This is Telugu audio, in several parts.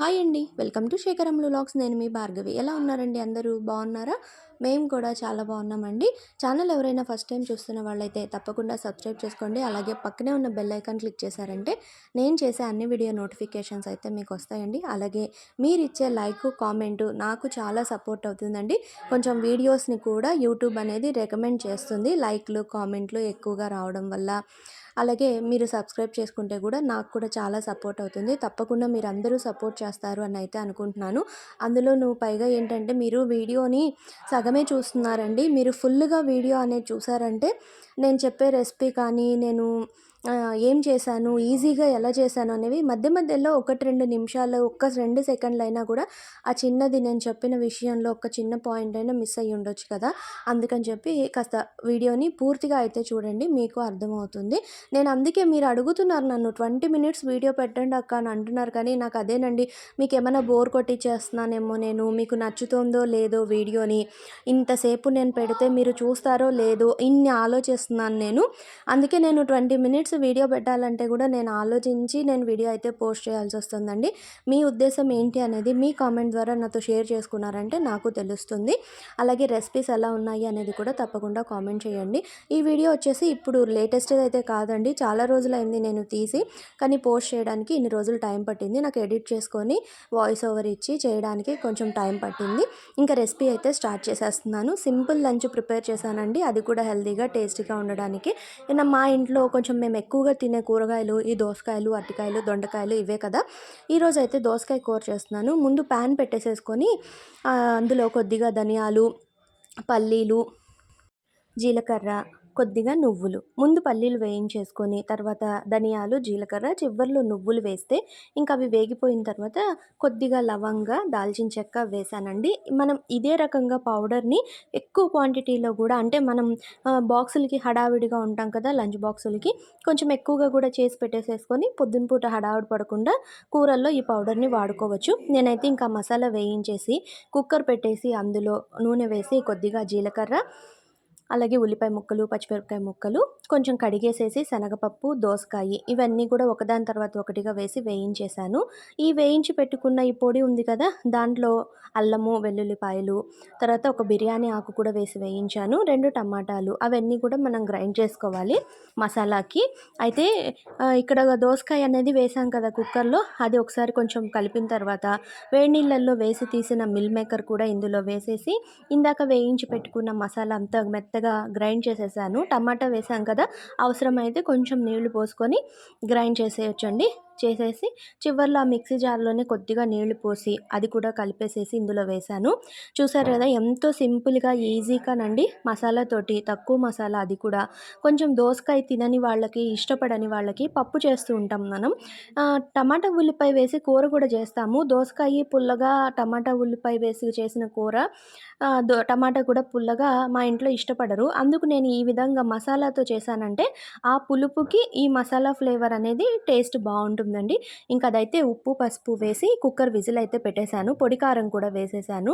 హాయ్ అండి. వెల్కమ్ టు శేఖరంలో లాగ్స్ నేను మీ భార్గవి. ఎలా ఉన్నారండి అందరూ? బాగున్నారా? మేము కూడా చాలా బాగున్నామండి. ఛానల్ ఎవరైనా ఫస్ట్ టైం చూస్తున్న వాళ్ళైతే తప్పకుండా సబ్స్క్రైబ్ చేసుకోండి. అలాగే పక్కనే ఉన్న బెల్ ఐకాన్ క్లిక్ చేశారంటే నేను చేసే అన్ని వీడియో నోటిఫికేషన్స్ అయితే మీకు వస్తాయండి. అలాగే మీరు ఇచ్చే లైక్ కామెంటు నాకు చాలా సపోర్ట్ అవుతుందండి. కొంచెం వీడియోస్ని కూడా యూట్యూబ్ అనేది రికమెండ్ చేస్తుంది. లైక్లు కామెంట్లు ఎక్కువగా రావడం వల్ల అలాగే మీరు సబ్స్క్రైబ్ చేసుకుంటే కూడా నాకు కూడా చాలా సపోర్ట్ అవుతుంది. తప్పకుండా మీరు అందరూ సపోర్ట్ చేస్తారు అని అయితే అనుకుంటున్నాను. అందులో నువ్వు పైగా ఏంటంటే మీరు వీడియోని సగమే చూస్తున్నారండి. మీరు ఫుల్గా వీడియో అనేది చూసారంటే నేను చెప్పే రెసిపీ కానీ నేను ఏం చేశాను? ఈజీగా ఎలా చేశాను అనేవి మధ్య మధ్యలో ఒకటి రెండు నిమిషాలు ఒక్క రెండు సెకండ్లు అయినా కూడా ఆ చిన్నది నేను చెప్పిన విషయంలో ఒక చిన్న పాయింట్ అయినా మిస్ అయ్యి ఉండొచ్చు కదా? అందుకని చెప్పి కాస్త వీడియోని పూర్తిగా అయితే చూడండి మీకు అర్థమవుతుంది. నేను అందుకే మీరు అడుగుతున్నారు నన్ను ట్వంటీ మినిట్స్ వీడియో పెట్టండి అక్క అని అంటున్నారు. కానీ నాకు అదేనండి మీకు ఏమైనా బోర్ కొట్టించేస్తున్నానేమో నేను మీకు నచ్చుతుందో లేదో వీడియోని ఇంతసేపు నేను పెడితే మీరు చూస్తారో లేదో ఇన్ని ఆలోచిస్తున్నాను నేను. అందుకే నేను ట్వంటీ మినిట్స్ వీడియో పెట్టాలంటే కూడా నేను ఆలోచించి నేను వీడియో అయితే పోస్ట్ చేయాల్సి వస్తుందండి. మీ ఉద్దేశం ఏంటి అనేది మీ కామెంట్ ద్వారా నాతో షేర్ చేసుకున్నారంటే నాకు తెలుస్తుంది. అలాగే రెసిపీస్ ఎలా ఉన్నాయి అనేది కూడా తప్పకుండా కామెంట్ చేయండి. ఈ వీడియో వచ్చేసి ఇప్పుడు లేటెస్ట్ అయితే కాదండి. చాలా రోజులైంది నేను తీసి కానీ పోస్ట్ చేయడానికి ఇన్ని రోజులు టైం పట్టింది. నాకు ఎడిట్ చేసుకొని వాయిస్ ఓవర్ ఇచ్చి చేయడానికి కొంచెం టైం పట్టింది. ఇంకా రెసిపీ అయితే స్టార్ట్ చేసేస్తున్నాను. సింపుల్ లంచ్ ప్రిపేర్ చేశానండి. అది కూడా హెల్తీగా టేస్టీగా ఉండడానికి. నిన్న మా ఇంట్లో కొంచెం మేము ఎక్కువగా తినే కూరగాయలు ఈ దోసకాయలు అరటికాయలు దొండకాయలు ఇవే కదా. ఈరోజు అయితే దోసకాయ కూర చేస్తున్నాను. ముందు ప్యాన్ పెట్టేసేసుకొని అందులో కొద్దిగా ధనియాలు పల్లీలు జీలకర్ర కొద్దిగా నువ్వులు. ముందు పల్లీలు వేయించేసుకొని తర్వాత ధనియాలు జీలకర్ర చివరిలో నువ్వులు వేస్తే ఇంకా అవి వేగిపోయిన తర్వాత కొద్దిగా లవంగ దాల్చిన చెక్క వేసానండి. మనం ఇదే రకంగా పౌడర్ని ఎక్కువ క్వాంటిటీలో కూడా అంటే మనం బాక్సులకి హడావిడిగా ఉంటాం కదా లంచ్ బాక్సులకి కొంచెం ఎక్కువగా కూడా చేసి పెట్టేసేసుకొని పొద్దున పూట హడావిడి పడకుండా కూరల్లో ఈ పౌడర్ని వాడుకోవచ్చు. నేనైతే ఇంకా మసాలా వేయించేసి కుక్కర్ పెట్టేసి అందులో నూనె వేసి కొద్దిగా జీలకర్ర అలాగే ఉల్లిపాయ ముక్కలు పచ్చిమిరపకాయ ముక్కలు కొంచెం కడిగేసేసి శనగపప్పు దోసకాయ ఇవన్నీ కూడా ఒకదాని తర్వాత ఒకటిగా వేసి వేయించేశాను. ఈ వేయించి పెట్టుకున్న ఈ పొడి ఉంది కదా దాంట్లో అల్లము వెల్లుల్లిపాయలు తర్వాత ఒక బిర్యానీ ఆకు కూడా వేసి వేయించాను. రెండు టమాటాలు అవన్నీ కూడా మనం గ్రైండ్ చేసుకోవాలి మసాలాకి. అయితే ఇక్కడ దోసకాయ అనేది వేసాం కదా కుక్కర్లో అది ఒకసారి కొంచెం కలిపిన తర్వాత వేడి నీళ్ళల్లో వేసి తీసిన మిల్ మేకర్ కూడా ఇందులో వేసేసి ఇందాక వేయించి పెట్టుకున్న మసాలా అంతా మెత్త మెత్తగా గ్రైండ్ చేసేసాను. టమాటా వేసాం కదా అవసరమైతే కొంచెం నీళ్ళు పోసుకొని గ్రైండ్ చేసేయచ్చండి. చేసేసి చివరిలో ఆ మిక్సీ జార్లోనే కొద్దిగా నీళ్ళు పోసి అది కూడా కలిపేసేసి ఇందులో వేశాను. చూసారు కదా ఎంతో సింపుల్గా ఈజీగానండి మసాలాతోటి తక్కువ మసాలా అది కూడా. కొంచెం దోసకాయ తినని వాళ్ళకి ఇష్టపడని వాళ్ళకి పప్పు చేస్తూ ఉంటాం మనం. టమాటా ఉల్లిపాయ వేసి కూర కూడా చేస్తాము. దోసకాయ పుల్లగా టమాటా ఉల్లిపాయ వేసి చేసిన కూర దో టమాటా కూడా పుల్లగా మా ఇంట్లో ఇష్టపడరు. అందుకు నేను ఈ విధంగా మసాలాతో చేశానంటే ఆ పులుపుకి ఈ మసాలా ఫ్లేవర్ అనేది టేస్ట్ బాగుంటుంది. ఉంటుందండి ఇంకా అదైతే ఉప్పు పసుపు వేసి కుక్కర్ విజిల్ అయితే పెట్టేశాను. పొడి కారం కూడా వేసేసాను.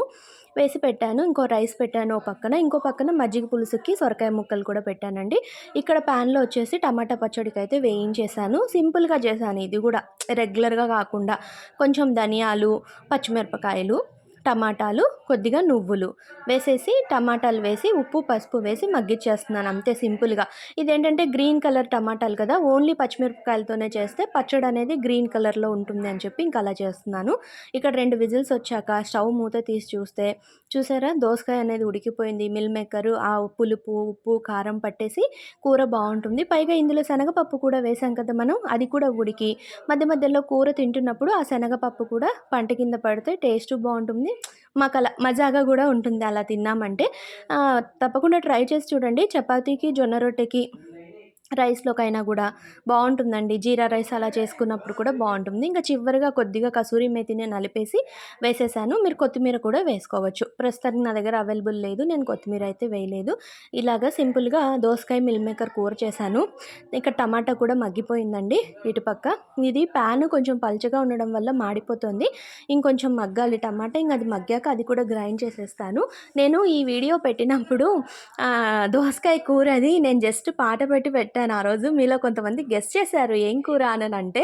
వేసి పెట్టాను. ఇంకో రైస్ పెట్టాను ఓ పక్కన. ఇంకో పక్కన మజ్జిగ పులుసుకి సొరకాయ ముక్కలు కూడా పెట్టానండి. ఇక్కడ ప్యాన్లో వచ్చేసి టమాటా పచ్చడికి అయితే వేయించేసాను సింపుల్గా చేశాను ఇది కూడా. రెగ్యులర్గా కాకుండా కొంచెం ధనియాలు పచ్చిమిరపకాయలు టమాటాలు కొద్దిగా నువ్వులు వేసేసి టమాటాలు వేసి ఉప్పు పసుపు వేసి మగ్గిచ్చేస్తున్నాను. అంతే సింపుల్గా. ఇదేంటంటే గ్రీన్ కలర్ టమాటాలు కదా ఓన్లీ పచ్చిమిరపకాయలతోనే చేస్తే పచ్చడి అనేది గ్రీన్ కలర్లో ఉంటుంది అని చెప్పి ఇంకా అలా చేస్తున్నాను. ఇక్కడ రెండు విజిల్స్ వచ్చాక స్టవ్ మూత తీసి చూస్తే చూసారా? దోసకాయ అనేది ఉడికిపోయింది. మిల్ మేకరు ఆ పులుపు ఉప్పు కారం పట్టేసి కూర బాగుంటుంది. పైగా ఇందులో శనగపప్పు కూడా వేసాం కదా మనం అది కూడా ఉడికి. మధ్య మధ్యలో కూర తింటున్నప్పుడు ఆ శనగపప్పు కూడా పంట కింద పడితే టేస్ట్ బాగుంటుంది మాకు అలా మజాగా కూడా ఉంటుంది అలా తిన్నామంటే. తప్పకుండా ట్రై చేసి చూడండి. చపాతీకి జొన్న రొట్టెకి రైస్లోకైనా కూడా బాగుంటుందండి జీరా రైస్ అలా చేసుకున్నప్పుడు కూడా బాగుంటుంది ఇంకా చివరిగా కొద్దిగా కసూరి మేతిని నలిపేసి వేసేసాను. మీరు కొత్తిమీర కూడా వేసుకోవచ్చు. ప్రస్తుతానికి నా దగ్గర అవైలబుల్ లేదు. నేను కొత్తిమీర అయితే వేయలేదు. ఇలాగా సింపుల్గా దోసకాయ మిల్ మేకర్ కూర చేశాను. ఇంకా టమాటా కూడా మగ్గిపోయిందండి ఇటుపక్క. ఇది ప్యాన్ కొంచెం పల్చగా ఉండడం వల్ల మాడిపోతుంది. ఇంకొంచెం మగ్గాలి టమాటా. ఇంక అది మగ్గాక అది కూడా గ్రైండ్ చేసేస్తాను. నేను ఈ వీడియో పెట్టినప్పుడు దోసకాయ కూర అది నేను జస్ట్ పాట పెట్టి పెట్టాను ఆ రోజు. మీలో కొంతమంది గెస్ట్ చేశారు. ఏం కూర అని అంటే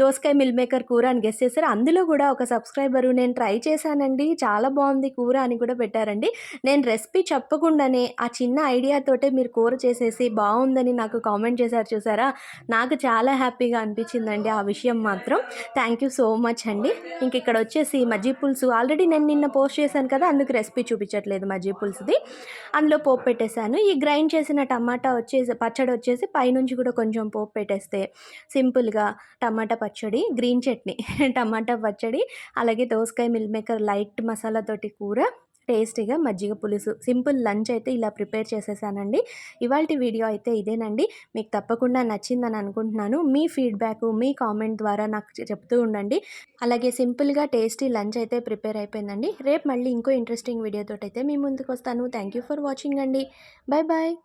దోసకాయ మిల్ మేకర్ కూర అని గెస్ చేశారు. అందులో కూడా ఒక సబ్స్క్రైబరు నేను ట్రై చేశానండి. చాలా బాగుంది కూర అని కూడా పెట్టారండి. నేను రెసిపీ చెప్పకుండానే ఆ చిన్న ఐడియాతోటే మీరు కూర చేసేసి బాగుందని నాకు కామెంట్ చేశారు చూసారా? నాకు చాలా హ్యాపీగా అనిపించిందండి ఆ విషయం మాత్రం. థ్యాంక్ యూ సో మచ్ అండి. ఇంక ఇక్కడ వచ్చేసి మజ్జి పులుసు ఆల్రెడీ నేను నిన్న పోస్ట్ చేశాను కదా అందుకు రెసిపీ చూపించట్లేదు మజ్జి పులుసుది. అందులో పోపు పెట్టేశాను. ఈ గ్రైండ్ చేసిన టమాటా వచ్చేసి పచ్చడి వచ్చేసి పైనుంచి కూడా కొంచెం పోపు పెట్టేస్తే సింపుల్గా టమాటా పచ్చడి గ్రీన్ చట్నీ. టమాటా పచ్చడి అలాగే దోసకాయ మిల్ మేకర్ లైట్ మసాలాతోటి కూర టేస్టీగా మజ్జిగ పులుసు. సింపుల్ లంచ్ అయితే ఇలా ప్రిపేర్ చేసేసానండి. ఇవాళ వీడియో అయితే ఇదేనండి. మీకు తప్పకుండా నచ్చిందని అనుకుంటున్నాను. మీ ఫీడ్బ్యాక్ మీ కామెంట్ ద్వారా నాకు చె- చెప్తూ ఉండండి. అలాగే సింపుల్గా టేస్టీ లంచ్ అయితే ప్రిపేర్ అయిపోయిందండి. రేపు మళ్ళీ ఇంకో ఇంట్రెస్టింగ్ వీడియోతో అయితే మీ ముందుకు వస్తాను థ్యాంక్ యూ ఫర్ వాచింగ్ అండి. Bye bye.